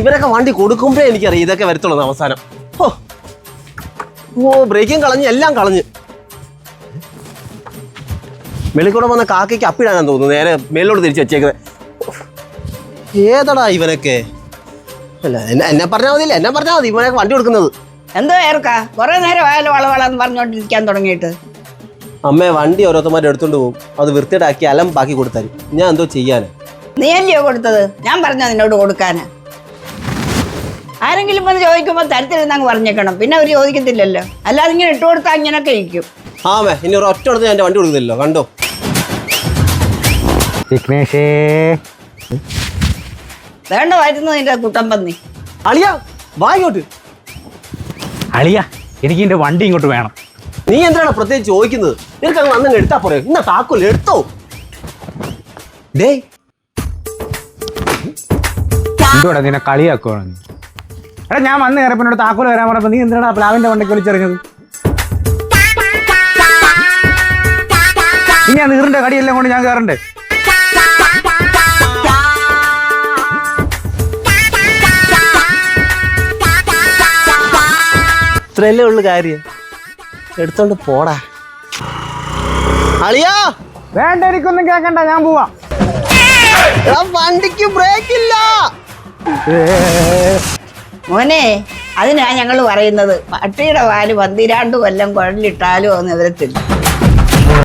ഇവരൊക്കെ വണ്ടി കൊടുക്കുമ്പോഴേ എനിക്കറിയാം ഇതൊക്കെ വരത്തുള്ളൂ അവസാനം. ഓ ഓ ബ്രേക്കും കളഞ്ഞ് എല്ലാം കളഞ്ഞ്. വെളിക്കൂടെ വന്ന കാക്കയ്ക്ക് അപ്പിടാനാന്ന് തോന്നുന്നു. നേരെ മേലോട്ട് തിരിച്ചു വെച്ചേക്കുന്നത് ഏതടാ ഇവനൊക്കെ? അല്ല എന്നെ എന്നെ പറഞ്ഞാൽ മതിയില്ല? എന്നെ പറഞ്ഞാൽ മതി ഇവനൊക്കെ വണ്ടി കൊടുക്കുന്നത്. എന്തോ ഏർക്കാ കുറെ നേരം ആയാലും വളവളാന്ന് പറഞ്ഞോണ്ടിരിക്കാൻ തുടങ്ങിയിട്ട്. അമ്മേ വണ്ടി ഓരോരുത്തമാരെ എടുത്തോണ്ട് പോകും അത് വൃത്തിയിടാക്കി ബാക്കി കൊടുത്താൽ ഞാൻ എന്തോ ചെയ്യാനാ? നീ അല്ലയോ കൊടുത്തത്? ഞാൻ പറഞ്ഞ നിന്നോട് കൊടുക്കാന്. ആരെങ്കിലും വന്ന് ചോദിക്കുമ്പോൾ തരത്തിലെന്ന് അങ്ങ് പറഞ്ഞേക്കണം. പിന്നെ അവർ ചോദിക്കത്തില്ലല്ലോ. അല്ലാതെ ഇങ്ങനെ ഇട്ട് കൊടുത്താൽ അങ്ങനെയൊക്കെ ഇരിക്കും. ആമേ ഇനി ഒരു ഒറ്റ ഞാൻ എന്റെ വണ്ടി കൊടുക്കുന്നില്ല കണ്ടോ? വിഘ്നേഷേ. വേണ്ട വരുന്നത് നിന്റെ കുട്ടം പന്നി. അളിയ വാ ഇങ്ങോട്ട്. അളിയ എനിക്ക് എന്റെ വണ്ടി ഇങ്ങോട്ട് വേണം. നീ എന്താണ് പ്രത്യേകിച്ച് ചോദിക്കുന്നത്? നിനക്ക് അങ്ങ് അന്നങ്ങ് എടുത്താ പോരെ. ഇന്ന താക്കോൽ എടുത്തോ. ഡേ എന്തുവാടാ നിന്നെ കളിയാക്കുവാണ് നീ എടാ ഞാൻ വന്ന് കയറിയപ്പോൾ എന്നോട് താക്കോൽ വരാൻ പറഞ്ഞപ്പോ നീ എന്തിനാ പ്ലാവിന്റെ വണ്ടിക്ക് വിളിച്ചെറിഞ്ഞത്? ഇനി ആ നീറിന്റെ കടിയെല്ലാം കൊണ്ട് ഞാൻ കയറണ്ടേ? ഇത്രയല്ലേ ഉള്ളു കാര്യം. എടുത്തോണ്ട് പോടാ. അളിയോ! വേണ്ട എനിക്കൊന്നും കേക്കണ്ട ഞാൻ പോവാ. വണ്ടിക്ക് ബ്രേക്ക് ഇല്ല മോനെ അതിനാ ഞങ്ങൾ പറയുന്നത്. പട്ടിയുടെ പാൽ പന്തിരാണ്ട് കൊല്ലം കുഴലിട്ടാലും ഒന്നും എതിരത്തില്ല